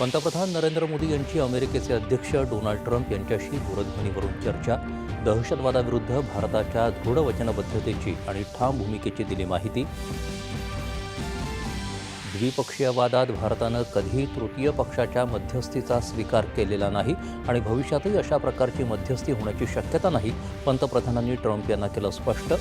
पंतप्रधान नरेंद्र मोदी यांची अमेरिकेचे अध्यक्ष डोनाल्ड ट्रम्प यांच्याशी दूरध्वनीवरून चर्चा दहशतवादाविरुद्ध भारताच्या दृढ वचनबद्धतेची आणि ठाम भूमिकेची दिली माहिती. द्विपक्षीय वादात भारतानं कधीही तृतीय पक्षाच्या मध्यस्थीचा स्वीकार केलेला नाही आणि भविष्यातही अशा प्रकारची मध्यस्थी होण्याची शक्यता नाही पंतप्रधानांनी ट्रम्प यांना केलं स्पष्ट.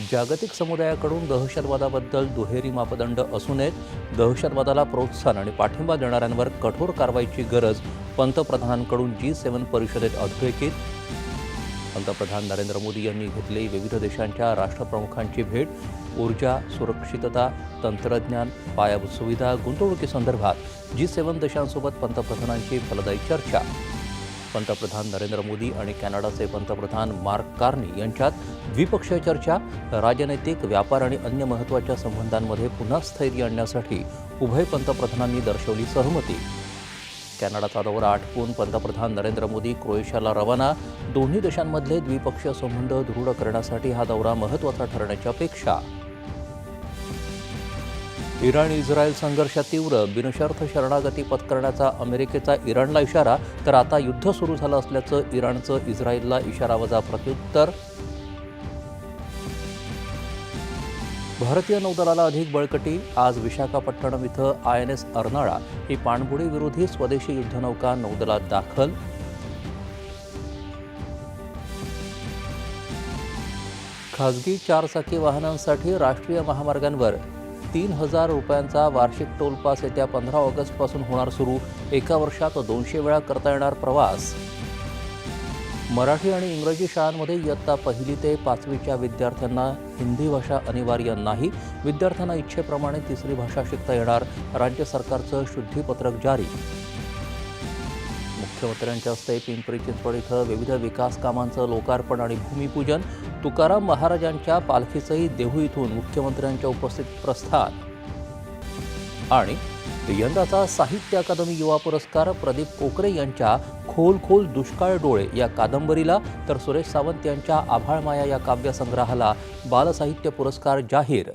जागतिक समुदायाकडून दहशतवादाबद्दल दुहेरी मापदंड असू नयेत. दहशतवादाला प्रोत्साहन आणि पाठिंबा देणाऱ्यांवर कठोर कारवाईची गरज पंतप्रधानांकडून जी सेवन परिषदेत अधोरेखित. पंतप्रधान नरेंद्र मोदी यांनी घेतली विविध देशांच्या राष्ट्रप्रमुखांची भेट ऊर्जा सुरक्षितता तंत्रज्ञान पायाभूत सुविधा गुंतवणुकीसंदर्भात जी सेवन देशांसोबत पंतप्रधानांची फलदायी चर्चा. पंतप्रधान नरेंद्र मोदी आणि कॅनडाचे पंतप्रधान मार्क कार्नी यांच्यात द्विपक्षीय चर्चा राजनैतिक व्यापार आणि अन्य महत्त्वाच्या संबंधांमध्ये पुन्हा स्थैर्य आणण्यासाठी उभय पंतप्रधानांनी दर्शवली सहमती. कॅनडाचा दौरा आटपून पंतप्रधान नरेंद्र मोदी क्रोएशियाला रवाना दोन्ही देशांमधले द्विपक्षीय संबंध दृढ करण्यासाठी हा दौरा महत्त्वाचा ठरण्याची अपेक्षा. इराण इस्रायल संघर्ष तीव्र बिनशर्त शरणागती पत्करण्याचा अमेरिकेचा इराणला इशारा तर आता युद्ध सुरू झालं असल्याचं इराणचं इस्रायलला इशारावजा प्रत्युत्तर. भारतीय नौदलाला अधिक बळकटी आज विशाखापट्टणम इथं आय एन एस अर्नाळा ही पाणबुडी विरोधी स्वदेशी युद्धनौका नौदलात दाखल. खासगी चारचाकी वाहनांसाठी राष्ट्रीय महामार्गांवर तीन हजार रुपयांचा वार्षिक टोल पास येत्या पंधरा ऑगस्टपासून होणार सुरू. एका वर्षात दोनशे वेळा करता येणार प्रवास. मराठी आणि इंग्रजी शाळांमध्ये इयत्ता पहिली ते पाचवीच्या विद्यार्थ्यांना हिंदी भाषा अनिवार्य नाही. विद्यार्थ्यांना इच्छेप्रमाणे तिसरी भाषा शिकता येणार. राज्य सरकारचं शुद्धीपत्रक जारी. मुख्यमंत्र्यांच्या हस्ते पिंपरी चिंचवड इथं विविध विकास कामांचं लोकार्पण आणि भूमिपूजन. तुकाराम महाराजांच्या पालखीचंही देहू इथून मुख्यमंत्र्यांच्या उपस्थित प्रस्थान. आणि यंदाचा साहित्य अकादमी युवा पुरस्कार प्रदीप कोकरे यांच्या खोल खोल दुष्काळ डोळे या कादंबरीला तर सुरेश सावंत यांच्या आभाळमाया या काव्यसंग्रहाला बालसाहित्य पुरस्कार जाहीर.